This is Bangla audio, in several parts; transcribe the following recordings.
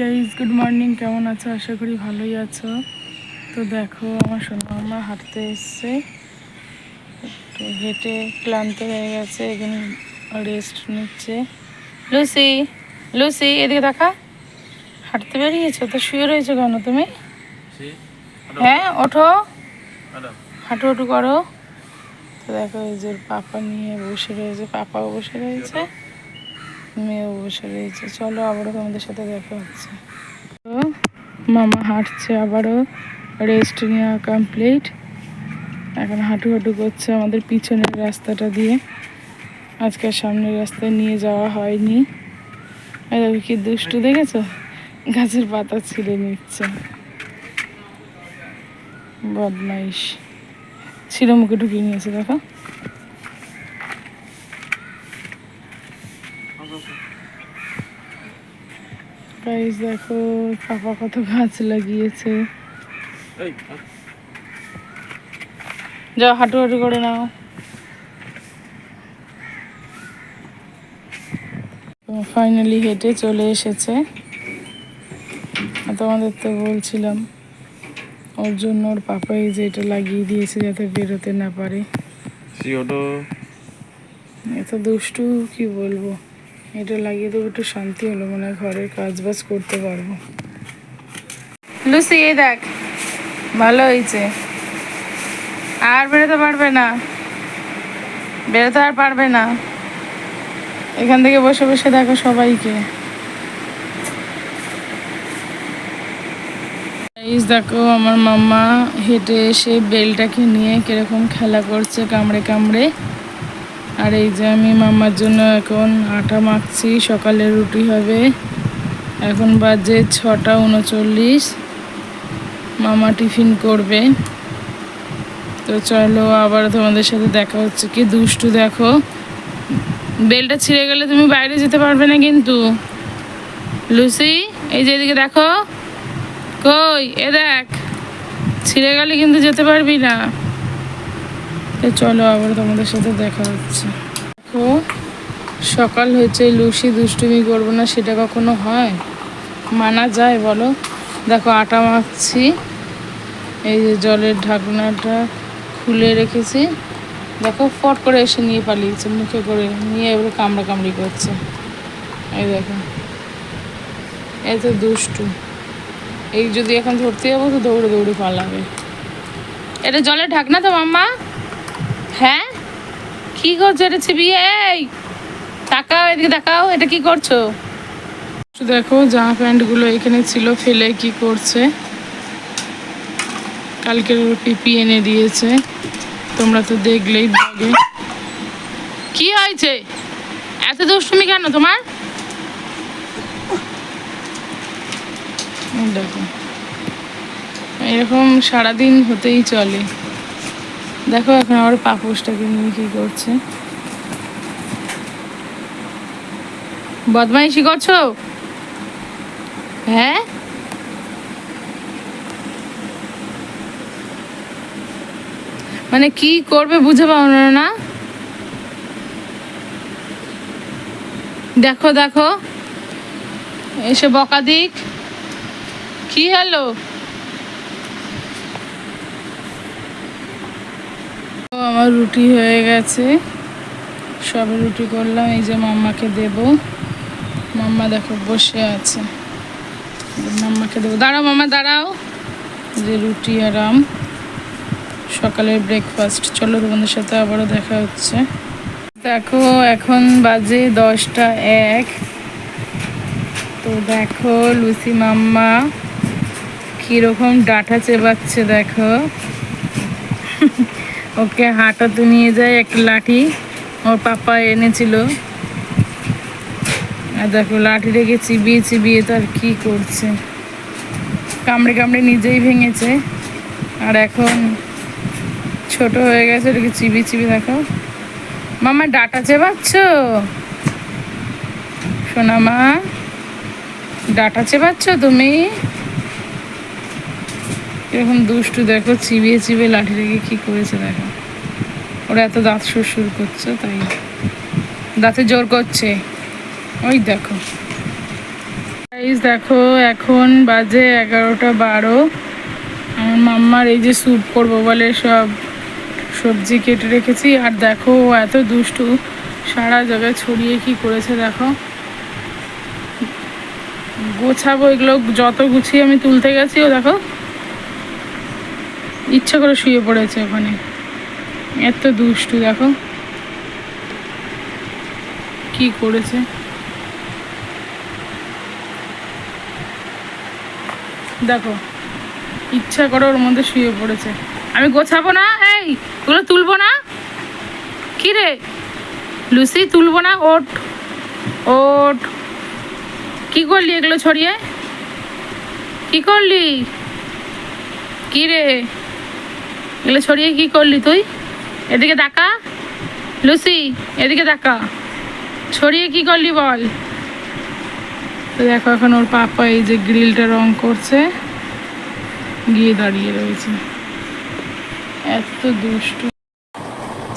গাইজ গুড মর্নিং কেমন আছো? আশা করি ভালোই আছো। তো দেখো আমার সোনা মামা হাঁটতে এসছে। একটু হেঁটে ক্লান্ত হয়ে গেছে এখানে রেস্ট নিচ্ছে। লুসি লুসি এদিকে দেখা। হাঁটতে বেরিয়েছো? তো শুয়ে রয়েছো কেন তুমি? হ্যাঁ ওঠো। হাঁটু হাঁটু করো। তো দেখো এই যে পাপা নিয়ে বসে রয়েছে পাপাও বসে রয়েছে। মেয়েও বসে রয়েছে। চলো আবারও তোমাদের সাথে দেখা হচ্ছে। তো মামা হাঁটছে আবারও। রেস্ট নেওয়া কমপ্লিট এখন হাঁটু হাঁটু করছে আমাদের পিছনের রাস্তাটা দিয়ে। আজকে সামনের রাস্তায় নিয়ে যাওয়া হয়নি। দেখো কি দুষ্টু দেখেছ? গাছের পাতা ছিঁড়ে নিচ্ছে। বদমাইশ। ছিঁড়ে মুখে ঢুকিয়ে নিয়েছে, দেখো। গাইস দেখো পাপা কত গাছ লাগিয়েছে। যাও হাঁটু হাঁটু করে নাও। ফাইনালি হেঁটে চলে এসেছে। তোমাদের তো বলছিলাম ওর জন্য ওর পাপা এই যে এটা লাগিয়ে দিয়েছে যাতে বেরোতে না পারে। এত দুষ্টু কি বলব? এটা লাগিয়ে দেবো, একটু শান্তি হলো মানে ঘরের কাজ বাজ করতে পারব। লুসি, এই দেখ, ভালো হয়েছে। আর বেরোতে পারবে না। বেরোতে আর পারবে না। এখান থেকে বসে বসে দেখো সবাইকে। দেখো, আমার মাম্মা হেঁটে এসে বেলটাকে নিয়ে কীরকম খেলা করছে কামড়ে কামড়ে। আর এই যে আমি মামার জন্য এখন আটা মাখছি, সকালে রুটি হবে। এখন বাজে ছটা উনচল্লিশ। মামা টিফিন করবে। তো চলো আবার তোমাদের সাথে দেখা হচ্ছে কি? দুষ্টু দেখো। বেলটা ছিঁড়ে গেলে তুমি বাইরে যেতে পারবে না কিন্তু। লুসি, এই যে এদিকে দেখো। কই? এ দেখ। ছিঁড়ে গেলে কিন্তু যেতে পারবি না। তো চলো আবার তোমাদের সাথে দেখা হচ্ছে। দেখো, সকাল হয়েছে, লুসি দুষ্টুমি করব না, সেটা কখনো হয়? মানা যায়, বলো। দেখো, আটা মাখছি, এই যে জলের ঢাকনাটা খুলে রেখেছি। দেখো, ফট করে এসে নিয়ে পালিয়েছে, মুখে করে নিয়ে এবারে কামড়া কামড়ি করছে। এই দেখো এই তো দুষ্টু। এই যদি এখন ধরতে যাব, তো দৌড়ে দৌড়ে পালাবে। এটা জলের ঢাকনা তো, মাম্মা? হ্যাঁ? কি করছ এটা চিবিয়ে এই তাকাও এদিকে তাকাও এটা কি করছ? দেখো জামা প্যান্টগুলো এখানে ছিল ফেলে কি করছে? কালকের পিপি এনে দিয়েছে তোমরা তো দেখলেই ব্লগে কি হয়েছে? এত দুষ্টুমি কেন তোমার? দেখো এরকম সারাদিন হতেই চলে। দেখো এখন আবার পাপোশটাকে নিয়ে কি করছে। বদমাইশি করছ? হ্যাঁ? মানে কি করবে বুঝে পাও না দেখো দেখো। এসে বকা দিক কি হলো? আমার রুটি হয়ে গেছে। সবে রুটি করলাম, এই যে মাম্মাকে দেব। মাম্মা দেখো বসে আছে। মাম্মাকে দেবো। দাঁড়াও মাম্মা, দাঁড়াও। যে রুটি আর আম। সকালের ব্রেকফাস্ট চলো তোমাদের সাথে আবারও দেখা হচ্ছে। দেখো, এখন বাজে দশটা এক। তো দেখো, লুসি মাম্মা কীরকম ডাটা চেবাচ্ছে, দেখো। ওকে হাঁটাতে নিয়ে যায় একটা লাঠি। ওর পাপা এনেছিল। আর দেখো, লাঠি রেখে চিবিয়ে চিবিয়ে তার কি করছে। কামড়ে কামড়ে নিজেই ভেঙেছে। আর এখন ছোট হয়ে গেছে, ওটাকে চিবি চিবি দেখো। মামা, ডাটা চেবাচ্ছ? সোনা মা ডাটা চেবাচ্ছ তুমি? এরকম দুষ্টু, দেখো, চিবিয়ে চিবিয়ে লাঠি রেখে কি করেছে, দেখো। ওরা এত দাঁত সুরসুর করছে, তাই দাঁতে জোর করছে। ওই দেখো। দেখো, এখন বাজে এগারোটা বারো। আমার মাম্মার এই যে স্যুপ করব বলে সব সবজি কেটে রেখেছি। আর দেখো এত দুষ্টু, সারা জায়গায় ছড়িয়ে কি করেছে, দেখো। গোছাবো এগুলো, যত গুছিয়ে আমি তুলতে গেছি, ও দেখো। ইচ্ছা করে শুয়ে পড়েছে ওখানে। এত দুষ্টু, দেখো। কি করেছে? দেখো, ইচ্ছা করে ওর মধ্যে শুয়ে পড়েছে। আমি গোছাবো না? এই ওগুলো তুলবো না? কি রে? লুসি, তুলবো না? ওট ওট কি করলি এগুলো ছড়িয়ে? কি করলি? কি রে? এগুলো ছড়িয়ে কি করলি তুই? এদিকে দেখা। লুসি, এদিকে দেখা। ছড়িয়ে কি করলি বল। তো দেখো এখন ওর পাপা এই যে গ্রিলটা রং করছে। গিয়ে দাঁড়িয়ে রয়েছে। এত দুষ্টু।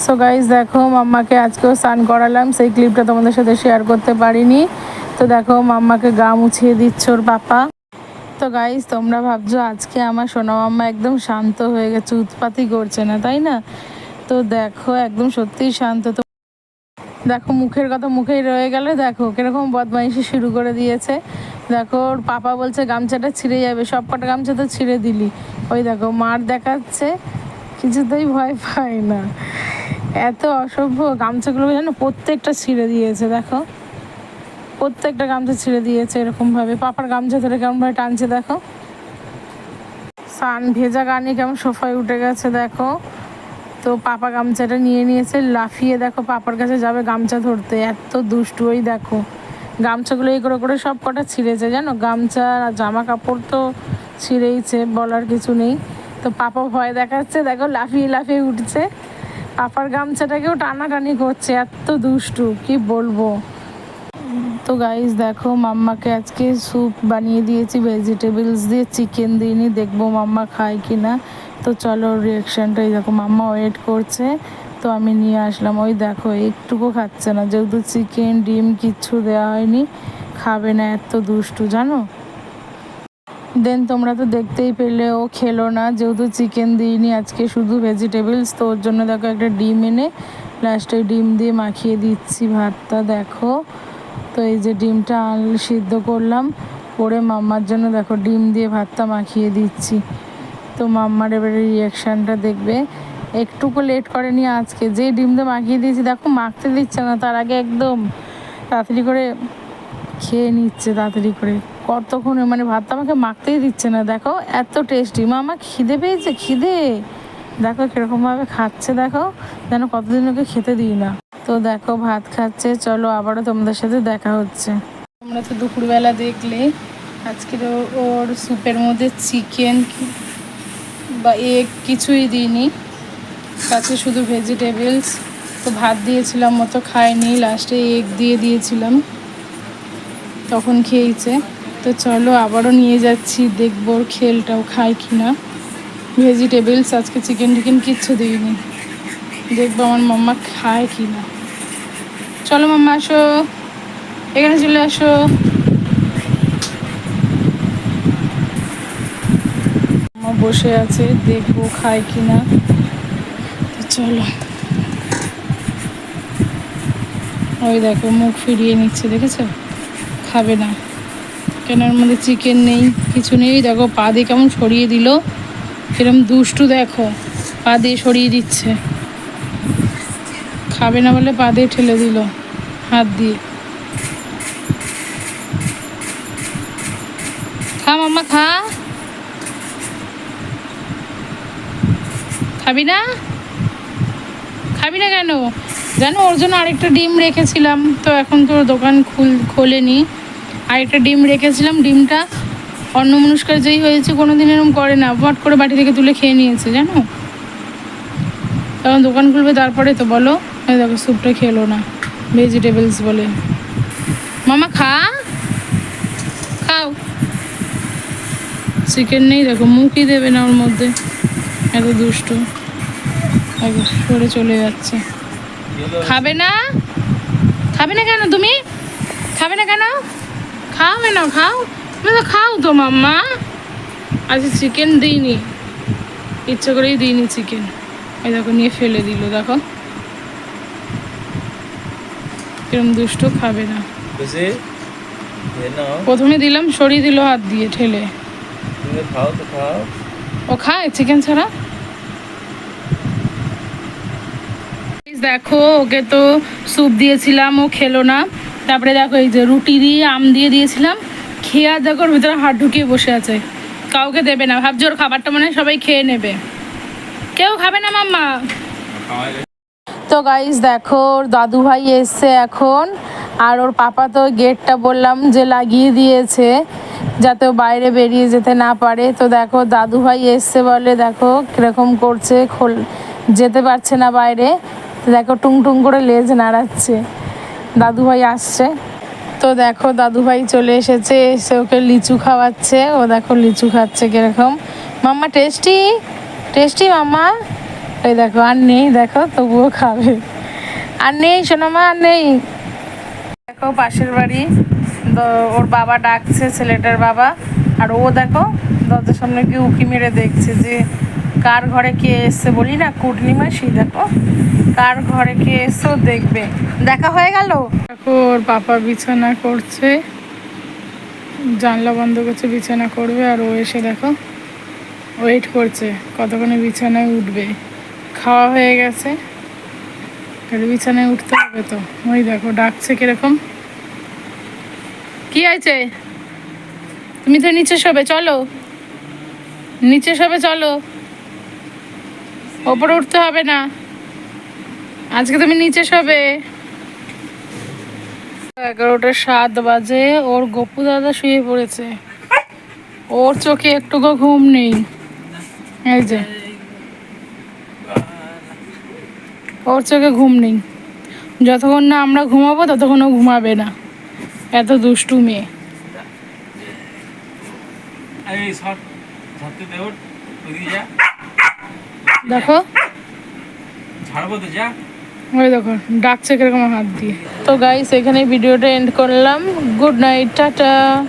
সো গাইজ দেখো মাম্মাকে আজকেও স্নান করালাম। সেই ক্লিপটা তোমাদের সাথে শেয়ার করতে পারিনি। তো দেখো মাম্মাকে গা মুছিয়ে দিচ্ছে ওর পাপা। তো গাইজ তোমরা ভাবছ আজকে আমার সোনা মাম্মা একদম শান্ত হয়ে গেছে উৎপাতই করছে না, তাই না? তো দেখো, একদম সত্যিই শান্ত। তো দেখো, মুখের কথা মুখেই রয়ে গেল। দেখো, কীরকম বদমাইশি শুরু করে দিয়েছে। দেখো, ওর পাপা বলছে গামছাটা ছিঁড়ে যাবে, সব কটা গামছা তো ছিঁড়ে দিলি। ওই দেখো, মার দেখাচ্ছে, কিছুতেই ভয় পায় না। এত অসভ্য, গামছাগুলো যেন প্রত্যেকটা ছিঁড়ে দিয়েছে, দেখো। প্রত্যেকটা গামছা ছিঁড়ে দিয়েছে এরকমভাবে। পাপার গামছা ধরে কেমনভাবে টানছে দেখো। সান ভেজা গানি কেমন সোফায় উঠে গেছে দেখো। তো পাপা গামছাটা নিয়ে নিয়েছে, লাফিয়ে দেখো পাপার কাছে যাবে গামছা ধরতে। এত দুষ্টু ওই দেখো। গামছাগুলো এই করে করে সব কটা ছিঁড়েছে জানো? গামছা আর জামা কাপড় তো ছিঁড়েইছে, বলার কিছু নেই। তো পাপা ভয় দেখাচ্ছে, দেখো লাফিয়ে লাফিয়ে উঠছে। পাপার গামছাটাকেও টানাটানি করছে, এত দুষ্টু, কি বলব? তো গাইস দেখো মাম্মাকে আজকে স্যুপ বানিয়ে দিয়েছি ভেজিটেবলস দিয়ে চিকেন দিইনি দেখব মাম্মা খায় কি না তো চলো রিয়াকশানটা এই দেখো মাম্মা ওয়েট করছে। তো আমি নিয়ে আসলাম। ওই দেখো, একটুকু খাচ্ছে না, যেহেতু চিকেন ডিম কিচ্ছু দেওয়া হয়নি, খাবে না এত দুষ্টু, জানো? দেন তোমরা তো দেখতেই পেলে, ও খেলো না, যেহেতু চিকেন দিইনি আজকে শুধু ভেজিটেবলস তো ওর জন্য দেখো একটা ডিম এনে লাস্টে ডিম দিয়ে মাখিয়ে দিচ্ছি ভাতটা, দেখো। তো এই যে ডিমটা আল সিদ্ধ করলাম, করে মাম্মার জন্য দেখো ডিম দিয়ে ভাতটা মাখিয়ে দিচ্ছি। তো মাম্মার এবারে রিয়াকশানটা দেখবে। একটুকু লেট করেনি আজকে, যে ডিমটা মাখিয়ে দিয়েছি, দেখো মাখতে দিচ্ছে না, তার আগে একদম তাড়াতাড়ি করে খেয়ে নিচ্ছে, তাড়াতাড়ি করে। কতক্ষণে মানে ভাতটা আমাকে মাখতেই দিচ্ছে না, দেখো এত টেস্টি মা আমার খিদে পেয়েছে, খিদে। দেখো কীরকমভাবে খাচ্ছে, দেখো। যেন কতদিন ওকে খেতে দিই না। তো দেখো ভাত খাচ্ছে, চলো আবারও তোমাদের সাথে দেখা হচ্ছে। তোমরা তো দুপুরবেলা দেখলে আজকে তো ওর স্যুপের মধ্যে চিকেন বা এগ কিছুই দিইনি। কাছে শুধু ভেজিটেবলস তো ভাত দিয়েছিলাম মতো খায়নি লাস্টে এগ দিয়ে দিয়েছিলাম। তখন খেয়েছে। তো চলো আবারও নিয়ে যাচ্ছি, দেখব ওর খেলটাও খায় কি না ভেজিটেবলস আজকে চিকেন টিকেন কিচ্ছু দিইনি। দেখব আমার মাম্মা খায় কি না চলো মাম্মা, আসো। এখানে চলে আসো। মাম্মা বসে আছে, দেখব খায় কি না চলো। ওই দেখো, মুখ ফিরিয়ে নিচ্ছে, দেখেছ? খাবে না। কেন ওর মধ্যে চিকেন নেই, কিছু নেই। দেখো, পা দিয়ে কেমন সরিয়ে দিল। কিরম দুষ্টু দেখো, পা দিয়ে সরিয়ে দিচ্ছে। খাবে না বলে পা দিয়ে ঠেলে দিল, হাত দিয়ে। খা মাম্মা, খা। খাবি না? খাবি না কেন? জানো, ওর জন্য আরেকটা ডিম রেখেছিলাম, তো এখন তো দোকান খুল, খোলেনি। আরেকটা ডিম রেখেছিলাম, ডিমটা অন্য মনস্কার যেই হয়েছে কোনো দিন এরকম করে না। বট করে বাটি থেকে তুলে খেয়ে নিয়েছে, জানো? তখন দোকান খুলবে, তারপরে তো বলো। এই দেখো স্যুপটা খেলো না। ভেজিটেবলস বলে। মামা, খা। খাও। চিকেন নেই, দেখো, মুখই দেবে না ওর মধ্যে। এত দুষ্টু। সরে চলে যাচ্ছে। খাবে না? খাবে না কেন তুমি? খাবে না কেন? খাবে না, খাও। তুমি তো খাও তো, মাম্মা। আজ চিকেন দিইনি। ইচ্ছে করেই দিইনি চিকেন এই দেখো, নিয়ে ফেলে দিল, দেখো। কিরম দুষ্টু খাবে না। নাও। প্রথমে দিলাম সরিয়ে দিল হাত দিয়ে ঠেলে। তুমি খাও তো খাও। ও খায় চিকেন ছাড়া? দেখো ওকে তো স্যুপ দিয়েছিলাম ও খেলো না। তারপরে দেখো এই যে রুটি দিয়ে আম দিয়ে দিয়েছিলাম। খেয়ে আর দেখো ওর ভিতরে হাত ঢুকিয়ে বসে আছে। কাউকে দেবে না। ভাবছি ওর খাবারটা মনে হয় সবাই খেয়ে নেবে। কেউ খাবে না মাম্মা। তো গাইস দেখো, ওর দাদু ভাই এসছে এখন। আর ওর পাপা তো গেটটা বললাম যে লাগিয়ে দিয়েছে, যাতে বাইরে বেরিয়ে যেতে না পারে। তো দেখো দাদু ভাই এসছে বলে দেখো, কীরকম করছে, খোল, যেতে পারছে না বাইরে। দেখো টুং টুং করে লেজ নাড়াচ্ছে। দাদু ভাই আসছে। তো দেখো দাদু ভাই চলে এসেছে, এসে ওকে লিচু খাওয়াচ্ছে। ও দেখো, লিচু খাচ্ছে কীরকম। মাম্মা টেস্টি টেস্টি মাম্মা? এই দেখো, আর নেই, দেখো, তবুও খাবে। আর নেই সোনামা আর নেই। দেখো, পাশের বাড়ি ওর বাবা ডাকছে, ছেলেটার বাবা। আর ও দেখো, দরজার সামনে গিয়ে উকি মেরে দেখছে যে, কার ঘরে কে এসছে বলি না কুটনি মাসি দেখো। কার ঘরে কে এসছে দেখবে। দেখা হয়ে গেল। দেখো, ওর পাপা বিছানা করছে। জানলা বন্ধ করছে, বিছানা করবে, আর ও এসে দেখো ওয়েট করছে, কতক্ষণে বিছানায় উঠবে। খাওয়া হয়ে গেছে। বিছানায় উঠতে হবে তো। ওই দেখো, ডাকছে কীরকম। কি আছে তুমি তো নিচে সবে চলো। নিচে শোবে, চলো। ওপরে উঠতে হবে না। আজকে তুমি নিচে শোবে। এগারোটা সাত বাজে, ওর গপু দাদা শুয়ে পড়েছে। ওর চোখে একটুকু ঘুম নেই। এই যে। ওর চোখে ঘুম নেই। যতক্ষণ না আমরা ঘুমাবো ততক্ষণ ও ঘুমাবে না। এত দুষ্টু মেয়ে। দেখো। ওই দেখো ডাকছে কীরকম হাত দিয়ে। তো গাইস এখানে ভিডিওটা এন্ড করলাম। Good night tata.